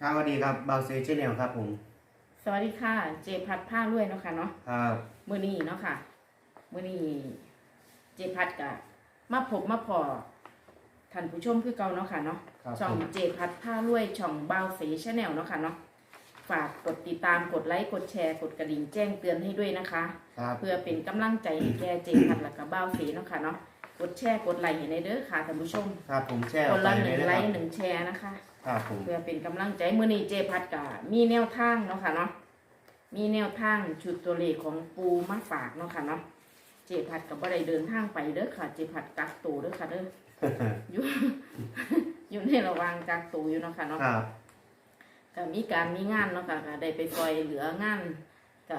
ครับสวัสดีครับเบาเซชแนลครับผม สวัสดีค่ะ เจพัดผ้าด้วยเนาะค่ะเนาะครับมื้อนี้เนาะค่ะ มื้อนี้เจพัดกะมาพบมาพอท่านผู้ชมคือเก่าเนาะค่ะเนาะ ครับช่องผมเจพัดผ้ารวยช่องเบาเสชแนลเนาะค่ะเนาะ ฝากกดติดตามกดไลค์กดแชร์กดกระดิ่งแจ้งเตือนให้ด้วยนะคะ ครับเพื่อเป็นกำลังใจให้แก่เจพัดและก็เบาเสเนาะค่ะเนาะ กดแชร์กดไลค์ให้ในเด้อค่ะท่านผู้ชม ครับผมแช่คนละหนึ่งเลยไลนะค์คหนึ่งแชร์นะคะ รับผม เพื่อเป็นกำลังใจมือนี้เจพัดกะมีแนวทางเนาะค่ะเนาะมีแนวทางชุดตัวเลขของปูมาฝากเนาะค่ะเนาะเจพัดกับบ่ได้เดินทางไปเด้อค่ะ เจพัดกักตัวเด้อค่ะเด้ออยู่ อยู่ในระหว่างกักตัวอยู่เนาะค่ะเนาะครับ ก็มีการมีงานเนาะค่ะก็ได้ไปซอยเหลืองานก็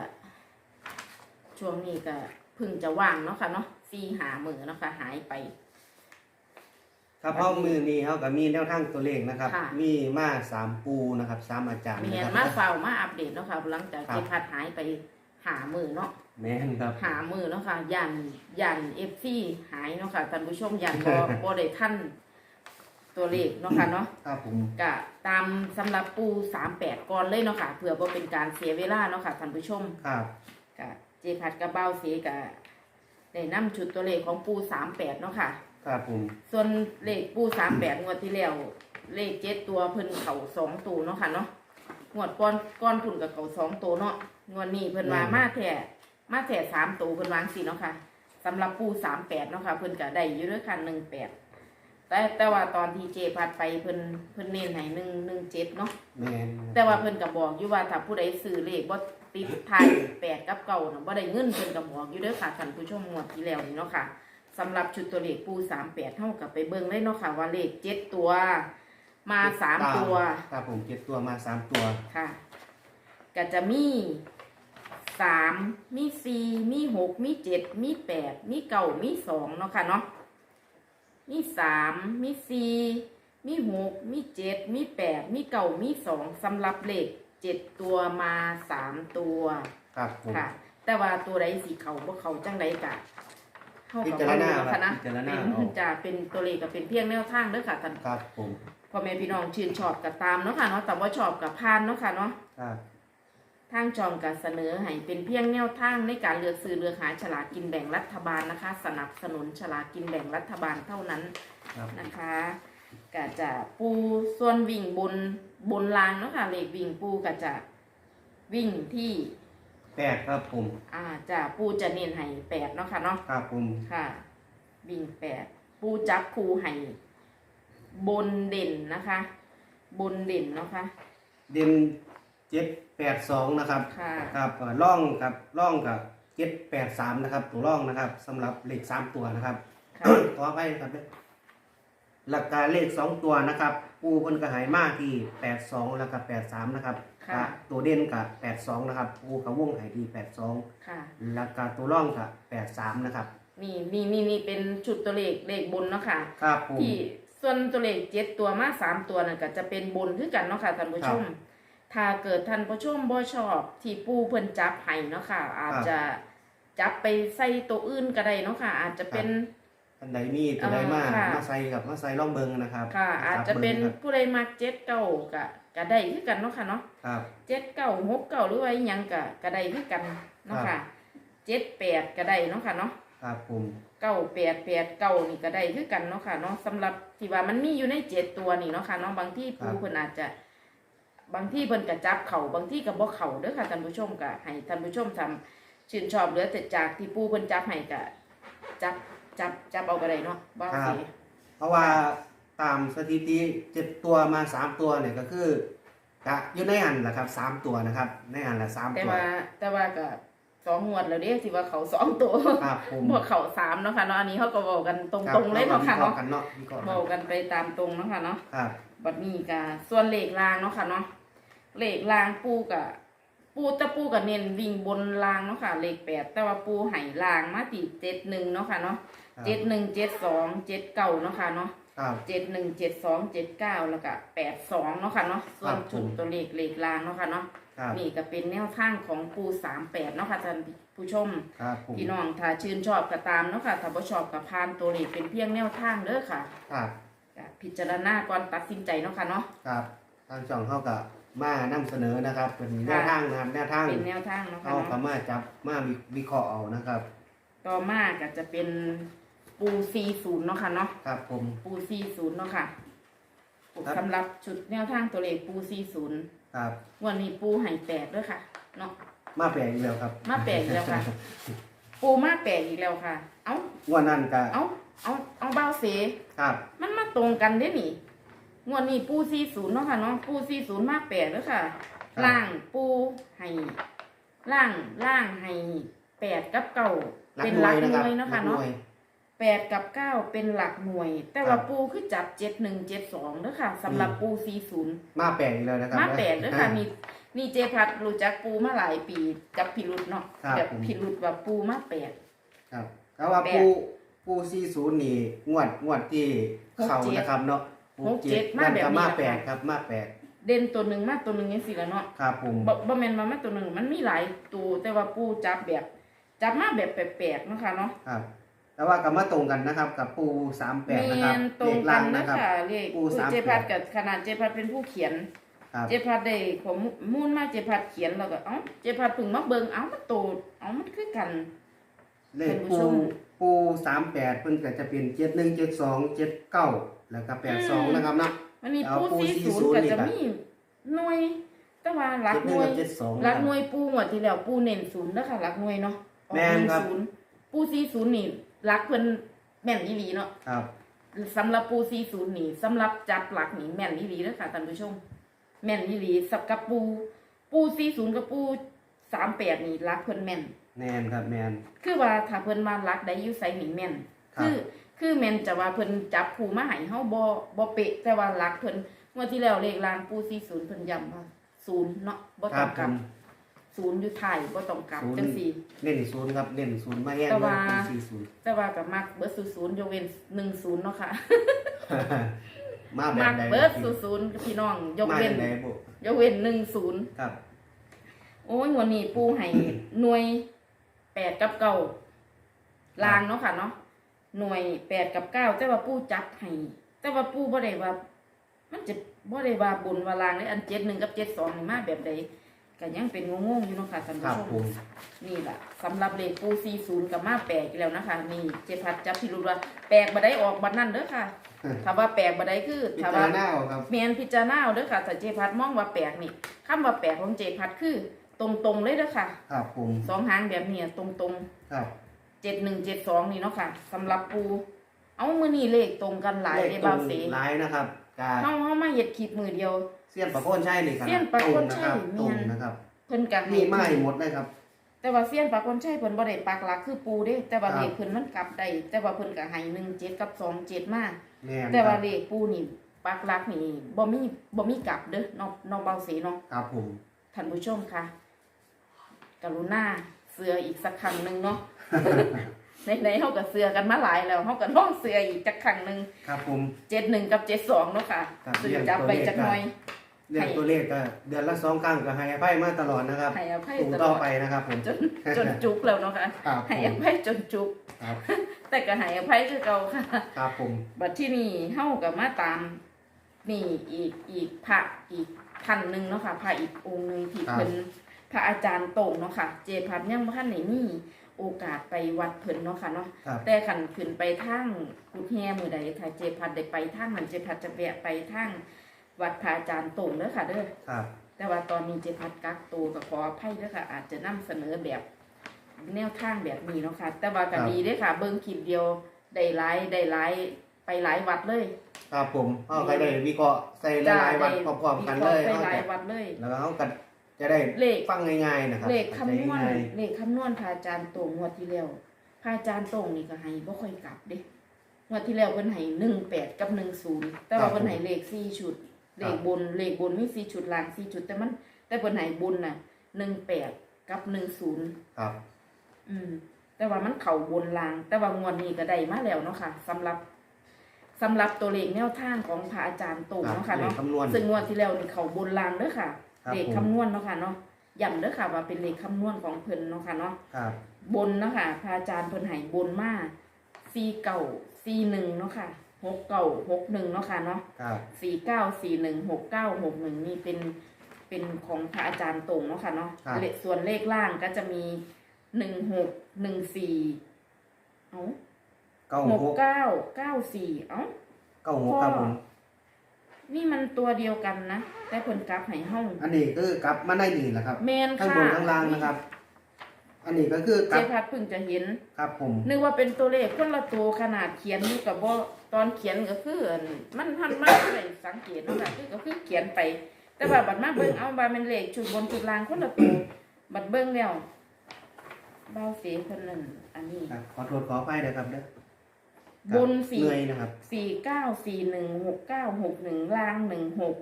ช่วงนี้ก็เพึ่งจะว่างเนาะค่ะเนาะซีหามือเนาะค่ะหายไป ครับเพราะมือนี้เขาก็มีแนวทางตัวเลขนะครับ ค่ะ มีมาสามปูนะครับสามอาจารย์มีนะเห็คนรับมาเฝ้ามาอัปเดตเนาะค่ะหลังจากครับเจพัดหายไปหามือเนาะแม่นครับ หามือเนาะค่ะยันยันเอฟซีหายเนาะค่ะท่านผู้ชมยันบ่ บ่ได้ท่านตัวเลขเนาะค่ะเนาะครับผมกะตามสำหรับปู38ก่อนเลยเนาะค่ะเพื่อบ่เป็นการเสียเวลาเนาะค่ะท่านผู้ชม ครับกะเจพัดกระเบ้าเสกะได้นำชุดตัวเลขของปู38เนาะค่ะ ครับผม ส่วนเลขปู38งวดที่แล้วเลขเจ็ดตัวเพิ่นเข้าสองตัวเนาะค่ะเนาะงวดก่อนก่อนพุ่นกับเข้าสองตัวเนาะงวดนี้เพิ่นว่ามาแท้มาแท้สามตัวเพิ่นวาจั่งสิเนาะค่ะสำหรับปูสามแปดเนาะค่ะเพิ่นก็ได้อยู่ด้วยกันหนึ่งแปดแต่แต่ว่าตอนที่เจพัดไปเพิ่นเพิ่นเน้นให้หนึ่งหนึ่งเจ็ดเนาะ แม่นแต่ว่าเพิ่นก็บอกอยู่ว่าถ้าผู้ใดซื้อเลขบ่ติดท้าย แปดกับเก่าน่ะบ่ได้เงินเพิ่นก็บอกอยู่เด้อค่ะท่านผู้ชมงวดที่แล้วนี่เนาะค่ะ สำหรับชุดตัวเลขปูสามแปดเท่ากับไปเบิ่งเลยเนาะค่ะ ว่าเลขเจ็ดตัว มาสามตัวครับผมเจ็ดตัวมาสามตัว ค่ะก็จะมีสามมีสี่มีหกมีเจ็ดมีแปดมีเก้ามีสองเนาะค่ะเนาะมีสามมีสี่มีหกมีเจ็ดมีแปดมีเก้ามีสองสำหรับเลขเจ็ดตัวมาสามตัว ครับผมค่ะ แต่ว่าตัวใดสีเขาบ่เขาจังใดกะ เข้าพิกับจารณาว่าค่ะนะพิจารณาเป็นเอาจะเป็นตัวเลขก็เป็นเพียงแนวทางเด้อค่ะท่านครับผมพ่อแม่พี่น้องชื่นชอบกับตามเนาะค่ะเนาะแต่ว่าชอบกับพานเนาะค่ะเนาะ ครับทางจองการเสนอให้เป็นเพียงแนวทางในการเลือกซื้อเลือกหาฉลากกินแบ่งรัฐบาลนะคะ สนับสนุนฉลากกินแบ่งรัฐบาลเท่านั้นครับนะคะก็จะปูส่วนวิ่งบนบนรางเนาะค่ะเลขวิ่งปูก็จะวิ่งที่ แปดครับผมอ่าจะปูจะเน้นให้แปดเนาะค่ะเนาะครับผมค่ะ วิ่งแปดปูจับคูให้บนเด่นนะคะ บนเด่นเนาะค่ะเด่นเจ็ดแปดสองนะครับค่ะครับเอ่อล่องกับล่องกับเจ็ดแปดสามนะครับ ตัวล่องนะครับสำหรับเลขสามตัวนะครับ ค่ะ ขอไปครับหลักการเลขสองตัวนะครับ ปูเพิ่นก็ใหายมากที่แปดสองแล้วก็แปดสามนะครับ ค่ะก็ตัวเด่นกับแปดสองนะครับปูกับวงใหายที่แปดสองค่ะแล้วก็ตัวร่องกับแปดสามนะครับ นี่นี่นี่นี่เป็นชุดตัวเลขเลขบนเนาะค่ะครับผมที่ส่วนตัวเลขเจ็ดตัวมาสามตัวนั่นก็จะเป็นบนคือกันเนาะค่ะท่านผู้ชม ถ้าเกิดท่านผู้ชมบ่ชอบที่ปูเพิ่นจับให้เนาะค่ะ อาจจะจับไปใส่ตัวอื่นก็ได้เนาะค่ะ อาจจะเป็น อันใดมีตัวใดมาอ่าค่ะ มาใส่กับมาใส่ร่องเบิงนะครับค่ะ อาจจะเป็นครับผู้ใดมักเจ็ดเก้าก็ก็ได้คือกันเนาะค่ะเนาะครับ เจ็ดเก้าหกเก้าหรือว่าอิหยังก็ก็ได้คือกันเนาะครัค่ะบเจ็ดแปดก็ได้เนาะค่ะเนาะครับผมเก้าแปดแปดเก้านี่ก็ได้คือกันเนาะค่ะเนาะสำหรับที่ว่ามันมีอยู่ในเจ็ดตัวนี่เนาะค่ะเนาะบางที่ปูเพิ่นอาจจะ บางที่เพิ่นก็จับเข่าบางที่ก็บ่เข่าเด้อค่ะท่านผู้ชมก็ให้ท่านผู้ชมทำชื่นชอบเหลือแต่จากที่ปูเพิ่นจับให้ก็จับ จับจับเอาก็ได้เนาะบ่ครับสิเพราะว่าตามสถิติเจ็ดตัวมาสามตัวเนี่ยก็คือกะอยู่ในหันแหละครับสามตัวนะครับในหันละสามแต่ตัวว่าแต่ว่าก็สองงวดแล้วเด้ที่ว่าเขาสองตัวครับผมบ่เขาสามเนาะค่ะเนาะอันนี้เขาก็เว้ากันตคบรงๆเลยเนาะค่ะวิเนาะรห์กันเนาะวิเคราะห์กัเว้านกันไปตามตรงเนาะค่ะเนาะ ครับบัดนี้ก็ส่วนเลขรางเนาะค่ะเนาะเลขรางปูกะ ปูแตะปูกับเน้นวิ่งบนรางเนาะค่ะเลขแปดแต่ว่าปูไห่รางมาติเจ็ดหนึ่งเนาะค่ะเนาะ ครับ เจ็ดหนึ่งเจ็ดสองเจ็ดเก้าเนาะค่ะเนาะครับ เจ็ดหนึ่งเจ็ดสองเจ็ดเก้าแล้วก็แปดสองเนาะค่ะเนาะส่วนครับผมจุดตัวเลขเลขรางเนาะค่ะเนาะครับนี่ก็เป็นแนวทางของปูสามแปดเนาะค่ะท่านผู้ชม ครับผมพี่น้องถ้าชื่นชอบก็ตามเนาะค่ะถ้าบ่ชอบก็พานตัวเลขเป็นเพียงแนวทางเด้อค่ะครับก็พิจารณาก่อนตัดสินใจเนาะค่ะเนาะ ครับทางช่องเขาก็มานำเสนอนะครับ เป็นแนวทางนะครับแนวทางเป็นแนวทางเนาะค่ะเขาก็เนาะมาจับมาวิเคราะห์เอานะครับ ต่อมาก็จะเป็น ปูซีศูนย์เนาะค่ะเนาะครับผม ปูซีศูนย์เนาะค่ะครับ สำหรับชุดแนวทางตัวเลขปูซีศูนย์ครับ วันนี้ปูไห่แปดด้วยค่ะเนาะ มาแปลกอีกแล้วครับมาแปลกอีกแล้วค่ะ ปูมาแปลกอีกแล้วค่ะ เอางวันนั้นก็เอาเอาเอาเบาเส ครับ มันมาตรงกันได้นี่งวดนี้ปูซีศูนย์เนาะค่ะเนาะปูซีศูนย์มาแปดด้วยค่ะล่างปูให้ล่างล่างให้แปดกับเก้าหลักเป็นหหน่ลัวยกนะหครับน่วยเนาะค่ะหลักหเนาะน่วย แปดกับเก้าเป็นหลักหน่วย แต่ครัว่าบปูคือจับเจ็ดหนึ่งเจ็ดสองเด้อค่ะสำหรับอืมปูซีศูนย์มาแปลกอีกแล้วนะครับมาแปดเด้อค่ะมีมีเจพัดรู้จักปูมาหลายปีจับพิรุษเนาะครับแบบพิรุษว่าปูมาแปดครับแต่ว่าแปดปูปูซีศูนย์นี่งวดงวดที่หกเขาเจ็ดนะครับเนาะหกเจ็ดมานั่นแบบก็นี้มานะคะแปลกครับมาแปลกเด่นตัวหนึ่งมาตัวหนึ่งยังสิละเนาะครับผมบ่บ่แม่นมามาตัวหนึ่งมันมีหลายตัวแต่ว่าปูจับแบบจับมาแบบแปลกๆเนาะค่ะเนาะครับ แต่ว่าก็มาตรงกันนะครับ กับปูสามแปดแมนะครับนตรเลงขกัล่านงนะนะครับคะเลขปูปูสามเจพัดแปดกับขนาดเจพัดเป็นผู้เขียน ครับ เจพัดได้ผมมูลมาเจพัดเขียนแล้วก็เอ้าเจพัดเพึ่งมาเบิ่งเอ้ามันโตเอ้ามันคือกัน เลขท่านผู้ปูชมปูสามแปดเพิ่นก็จะเป็นเจ็ดหนึ่งเจ็ดสองเจ็ดเก้าแล้วก็แปดสองนะครับเนาะมันมีเอาปูปูสี่ศูน40ย์ก็นี่จะครับมีหน่วยแต่ว่าหลักเจ็ดหหนึ่งน่วยกับเจ็ดสองหลักหน่วยปูหมดที่แล้วปูเน้นศูนย์นะคะหลักหน่วยเนาะออกแม่นครับศูนย์ปูสี่ศูนย์นี่ หลักเพิ่นแม่นอีหลีเนาะครับ สำหรับปูสี่ศูนย์นี่สำหรับจับหลักนี่แม่นอีหลีเด้อค่ะท่านผู้ชม แม่นอีหลีสับกับปู ปูสี่ศูนย์กับปูสามแปดนี่หลักเพิ่นแม่น แมนครับแมน คือว่าถ้าเพิ่นมาหลักได้อยู่ไสนี่แม่น ครับ คือคือแม่นจะว่าเพิ่นจับผู้มาให้เฮาบ่บ่เป๊ะแต่ว่าหลักเพิ่นงวดที่แล้วเลขลางปู40เพิ่นย้ำว่าศูนย์เนาะบ่คต้รัอบงผกลับ ม ศูนย์อยู่ท้ายบ่ต้องกลับศูนย์ จังซี่ เน้นศูนย์ครับเน้นศูนย์มาแย่งแต่เลยว่าปูสี่ศูนย์ แต่ว่าก็มักเบิดศูนย์ยกเว้น10เนาะค่ะ มาแบบมักใดเบิดศูนย์พี่น้องยกมาเว้แบนบใดบุยกเว้น10ครับ โอ้ยวันนี้ปูให้ หน่วยแปดกับเก้าลางเนาะค่ะเนาะหน่วยแปดกับเก้าแต่ว่าปูจับให้แต่ว่าปูบ่ได้ว่า มันจะบ่ได้ว่าบนว่าลางเลยอันเจ็ดหนึ่งกับเจ็ดสองนี่มาแบบใด ก็ยังเป็นงงๆอยู่เนาะค่ะท่านคผู้รับชม ผมนี่แหละสำหรับเลขปูซีศูนย์กับมาแปลกอีกแล้วนะคะ นี่เจพัดจับพิรุธว่าแปลกบ่ได้ออกบัดนั้นเด้อค่ะถ้าว่าแปลกบ่ได้คือพิถ้าจารว่าณาเอาครับ เมียนพิจารณาเอาเด้อค่ะแต่เจพัดมองว่าแปลกนี่คำว่าแปลกของเจพัดคือ ตรงๆเลยเด้อค่ะครับผมสองหางแบบเนี้ยตรงครับๆเจ็ดหนึ่งเจ็ดสองนี่เนาะค่ะสำหรับปู เอามือนี่เลขตรงกันหลายเลในขตรบางเสหลายนะครับกาเฮาเฮามาเฮ็ดคลิปมือเดียว เสี้ยนปะโคนใช่นี่ครับเสี้ยนปะโคนใช่ตรงเมียนนะครับเพิ่นก็ให้มีไม้หมดเลยครับ แต่ว่าเสี้ยนปากคนใช่เพิ่นบ่ได้ปากหลักคือปูเด้ แต่ว่าครับเลขเพิ่นมันกลับได้แต่ว่าเพิ่นก็ให้17กับ27มาแม่นแต่ว่าครับเลขปูนี่ปากหลักนี่บ่มีบ่มีกลับเด้อน้องน้องเบาเสเนาะครับผม ท่านผู้ชมคะกรุณาเสืออีกสักครั้งหนึ่งเนาะในในๆเฮาก็เสือกันมาหลายแล้วเฮาก็ต้องเสืออีกจักครั้งหนึ่งครับผมเจ็ดหนึ่งกับเจ็ดสองเนาะค่ะครับซึ่งเรียงจับตัวไปเลขจักหน่อย เรื่องตัวเลขก็เดือนละสองครั้งก็ให้อภัยมาตลอดนะครับให้อภัยถูกตลต่ออดไปนะครับผมจนจนจุกแล้วเนาะค่ะครับผให้อมภัยจนจุกครับแต่ก็ให้อภัยคือเก่าค่ะครับผมบัดที่นี่เฮาก็มาตามนี่อีกอีกพระอีกท่านหนึ่งเนาะค่ะพระอีกองค์หนึ่งที่เพิ่นพระอาจารย์โต่งเนาะค่ะ เจพัดยังบ่ทันได้มีโอกาสไปวัดเพิ่นเนาะค่ะเนาะครับแต่ขันขึ้นไปทางกุดแฮมือใดถ้าเจพัดได้ไปทางมันเจพัดจะแวะไปทาง วัดพระอาจารย์โต่งเด้อค่ะเด้อครับ แต่ว่าตอนนี้เจพัดกักตัวก็ขออภัยเด้อค่ะ อาจจะนำเสนอแบบ แนวทางแบบนี้เนาะค่ะแต่ว่าก็ดีเด้อค่ะ เบิ่งคลิปเดียวได้หลายได้หลายไปหลายวัดเลยครับผมเอาใครได้วิเคราะห์ใส่หลายๆวันพร้อมๆกันเลยได้เอาหลายจะวัดเลย แล้วก็เขาก็จะได้เลขฟังง่ายๆนะครับเลขคำนวณเข้าใจง่ายเลขคำนวณพระอาจารย์โต่งงวดที่แล้วพระอาจารย์โต่งนี่ก็ให้บ่ค่อยกลับเด้งวดที่แล้วเพิ่นให้หนึ่งแปดกับหนึ่งศูนย์แต่ว่าเพิ่นให้เลขสี่ชุด เลขบนเลขบนมีสี่ชุดล่างสี่ชุด แต่มันแต่เพิ่นให้บนน่ะหนึ่งแปดกับหนึ่งศูนย์ครับ อืม แต่ว่ามันเข่าบนล่าง แต่ว่างวดนี้ก็ได้มาแล้วเนาะค่ะสำหรับสำหรับตัวเลขแนวทางของพระอาจารย์โต่งครับเนาะค่ะเลขเนาะคำนวณซึ่งงวดที่แล้วนี่เขาบนล่างเด้อค่ะครับเลขผมคำนวณเนาะค่ะเนาะย้ำเด้อค่ะ ว่าเป็นเลขคำนวณของเพิ่นเนาะค่ะเนาะครับบนเนาะค่ะพระอาจารย์เพิ่นให้บนมาสี่เก่าสี่หนึ่งเนาะค่ะ หหกเก้าหกหนึ่งเนาะค่ะเนาะครับสี่เก้าสี่หนึ่งหกเก้าหกหนึ่งนี่เป็นเป็นของพระอาจารย์ตรงเนาะค่ะเนาะครับ เลขส่วนเลขล่างก็จะมีหนึ่งหกหนึ่งสี่เอ้าเก้าหกหกเก้าเก้าสี่เอ้า เก้าหกครับผม นี่มันตัวเดียวกันนะ แต่ผลกลับให้ห้องอันนี้คือกลับมาได้นี่แหละครับ แมนข้างค่ะบนข้างล่างนะครับ อันนี้ก็คือเจกลับพัดเพิ่งจะเห็น ครับผม นึกว่าเป็นตัวเลขคนละตัวขนาดเขียนอยู่กับว่าตอนเขียนก็คืออันมันทันมากเลยสังเกตเนาะค่ะคือก็คือเขียนไป แต่ว่าบัดมาเบิ่งเอาบาเป็นเลขชุดบนชุดล่างคนละตัวบัดเบิ่งแล้วเบาเสียคนนั้นอันนี้ ครับขอโทษขออภัยนะครับเด้อบนสี่ เหนื่อยนะครับสี่เก้าสี่หนึ่งหกเก้าหกหนึ่งล่างหนึ่งหก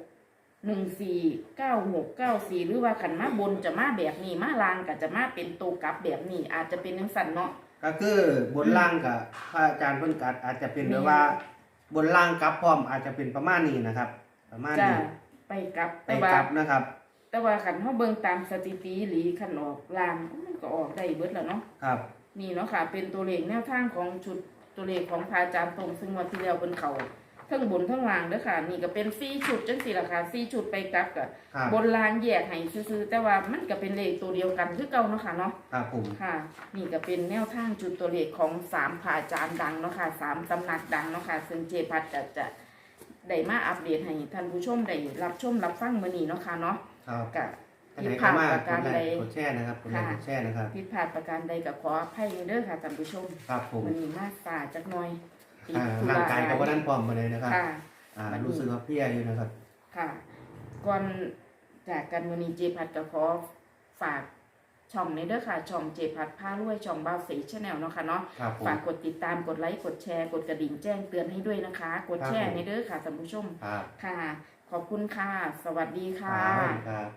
หนึ่งสี่เก้าหกเก้าสี่หรือว่าขันมาบนจะมาแบบนี้มาล่างก็จะมาเป็นตัวกลับแบบนี้ อาจจะเป็นนังสันเนาะ ก็คือบนล่างกับพระอาจารย์เพิ่นกัดอาจจะเป็นมีแบบว่า บนล่างกับพร้อมอาจจะเป็นประมาณนี้นะครับ ประมาณจะนี้ไปกลับไปแต่ว่ากลับนะครับ แต่ว่าขันเขาเบิ่งตามสถิติหรือขันออกล่างมันก็ออกได้เบิดแล้วเนาะ ครับนี่เนาะค่ะ เป็นตัวเลขแนวทางของชุดตัวเลขของพระอาจารย์ตรงซึ่งวันที่แล้วเป็นเขา ทั้งบนทั้งล่างเด้อค่ะ นี่ก็เป็นสี่ชุดจังสี่ละค่ะสี่ชุดไปกลับกับครับบนล่างแยกให้ซื้อๆแต่ว่ามันก็เป็นเลขตัวเดียวกันคือเก่าเนาะค่ะเนาะ ครับผมค่ะ นี่ก็เป็นแนวทางจุดตัวเลขของสามพระอาจารย์ดังเนาะค่ะสามตำหนักดังเนาะค่ะซึ่งเจพัดจะจะได้มาอัปเดตให้ท่านผู้ชมได้รับชมรับฟังมื้อนี้เนาะค่ะเนาะครับกะอันผิไหดนพก็ลาดมาประกการดไลใดค์กดแชร์นะครับกดไลค์ค่ะ กดแชร์นะครับ ผิดพลาดประการใดก็ขออภัยเด้อค่ะท่านผู้ชมครับผม มื้อนี้มาฝ่าจักหน่อยติด อ่าธุร่างระกายหลก็ว่านั้นพร้อมมาเลยนะครับ ค่ะอ่าวันนี้รู้สึกว่าเพลียอยู่นะครับ ค่ะ ก่อนจากกันวันนี้เจพัดก็ขอฝากช่องในเด้อค่ะ ช่องเจพัดผ้ารวยช่องบ้าสีชาแนลเนาะค่ะเนาะ ครับผม ฝากกดติดตามกดไลค์กดแชร์ กดกระดิ่งแจ้งเตือนให้ด้วยนะคะ กดแชร์ในเด้อค่ะท่านผู้ชม ครับค่ะ ขอบคุณค่ะ สวัสดีคค่ะรับครับ